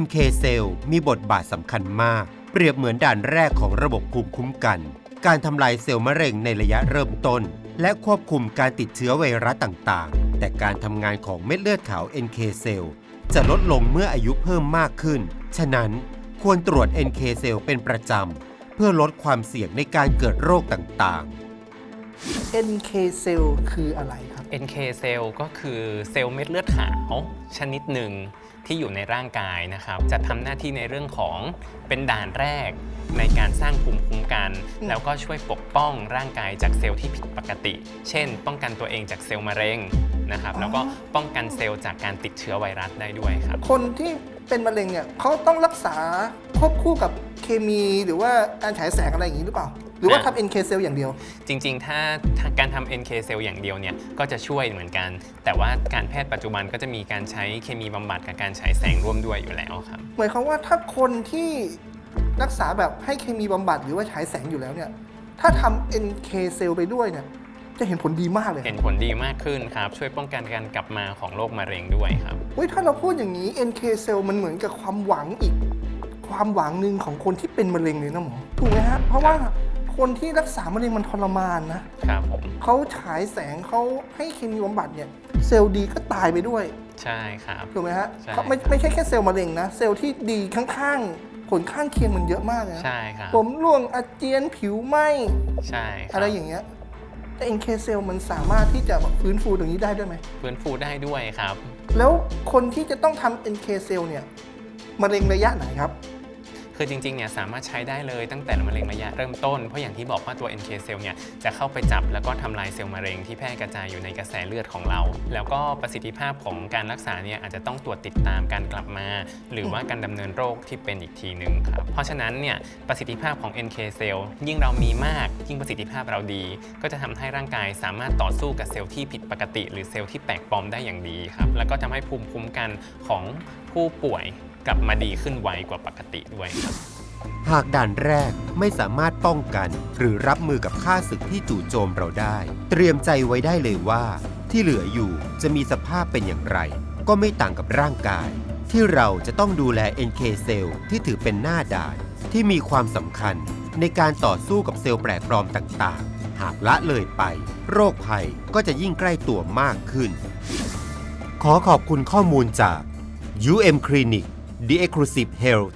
NK เซลล์มีบทบาทสำคัญมาก เปรียบเหมือนด่านแรกของระบบภูมิคุ้มกัน การทำลายเซลล์มะเร็งในระยะเริ่มต้น และควบคุมการติดเชื้อไวรัสต่างๆ แต่การทำงานของเม็ดเลือดขาว NK เซลล์จะลดลงเมื่ออายุเพิ่มมากขึ้น ฉะนั้นควรตรวจ NK เซลล์เป็นประจำ เพื่อลดความเสี่ยงในการเกิดโรคต่างๆ NK cell คืออะไรครับ NK เซลล์ก็คือเซลล์เม็ดเลือดขาวชนิดหนึ่งที่อยู่ในร่างกายนะครับ จะทำหน้าที่ในเรื่องของเป็นด่านแรกในการสร้างภูมิคุ้มกันอืมแล้วก็ช่วยปกป้องร่างกายจากเซลล์ที่ผิดปกติ เช่น ป้องกันตัวเองจากเซลล์มะเร็งนะครับแล้วก็ป้องกันเซลล์จากการติดเชื้อไวรัสได้ด้วยครับ คนที่เป็นมะเร็งเนี่ยเขาต้องรักษาควบคู่กับเคมีหรือว่าการฉายแสงอะไรอย่างนี้หรือเปล่าห รือว่าอ่าทำ NK cell อย่างเดียว จริง ๆ ถ้าถ้าการทำ NK เซลล์อย่างเดียวเนี่ยก็จะช่วยเหมือนกัน แต่ว่าการแพทย์ปัจจุบันก็จะมีการใช้เคมีบำบัดกับการใช้แสงร่วมด้วยอยู่แล้วครับ หมายความว่าถ้าคนที่รักษาแบบให้เคมีบำบัดหรือว่าฉายแสงอยู่แล้วเนี่ยถ้าทำ NK cell ไปด้วยเนี่ยจะเห็นผลดีมากเลย เห็นผลดีมากขึ้นครับ ช่วยป้องกันการกลับมาของโรคมะเร็งด้วยครับเฮ้ยถ้าเราพูดอย่างนี้ NK cell มันเหมือนกับความหวังอีก ความหวังหนึ่งของคนที่เป็นมะเร็งเลยนะหมอถูกไหมฮะเพราะว่า คนที่รักษามะเร็งมันทรมานนะครับผมเขาฉายแสงเขาให้เคมีบำบัดเนี่ยเซลล์ดีก็ตายไปด้วย ใช่ครับถูกไหมฮะใช่เขาไม่ไม่ใช่แค่เซลล์มะเร็งนะ เซลล์ที่ดีข้างๆผลข้างเคียงมันเยอะมากเลยนะใช่ครับผมร่วงอาเจียนผิวไหมใช่คบอะไรอย่างเงี้ยแต่ NK เซลล์มันสามารถที่จะแบบฟื้นฟูตรงนี้ได้ด้วยไหม ฟื้นฟูได้ด้วยครับ แล้วคนที่จะต้องทำ NK เซลล์เนี่ยมะเร็งระยะไหนครับ คือจริงๆเนี่ยสามารถใช้ได้เลยตั้งแต่มะเร็งระยะเริ่มต้น เพราะอย่างที่บอกว่าตัว NK เซลล์เนี่ยจะเข้าไปจับแล้วก็ทำลายเซลล์มะเร็งที่แพร่กระจายอยู่ในกระแสเลือดของเรา แล้วก็ประสิทธิภาพของการรักษาเนี่ยอาจจะต้องตรวจติดตามการกลับมา หรือว่าการดำเนินโรคที่เป็นอีกทีหนึ่งครับ เพราะฉะนั้นเนี่ยประสิทธิภาพของ NK เซลล์ยิ่งเรามีมากยิ่งประสิทธิภาพเราดี ก็จะทำให้ร่างกายสามารถต่อสู้กับเซลล์ที่ผิดปกติ หรือเซลล์ที่แปลกปลอมได้อย่างดีครับแล้วก็ทำให้ภูมิคุ้มกันของผู้ป่วย กลับมาดีขึ้นไวกว่าปกติด้วยครับหากด่านแรกไม่สามารถป้องกัน หรือรับมือกับค่าศึกที่จู่โจมเราได้ เตรียมใจไว้ได้เลยว่า ที่เหลืออยู่จะมีสภาพเป็นอย่างไร ก็ไม่ต่างกับร่างกาย ที่เราจะต้องดูแล NK เซลล์ที่ถือเป็นหน้าด่าน ที่มีความสำคัญ ในการต่อสู้กับเซลล์แปลกปลอมต่างๆ หากละเลยไป โรคภัยก็จะยิ่งใกล้ตัวมากขึ้น ขอขอบคุณข้อมูลจาก UM Clinic The Exclusive Health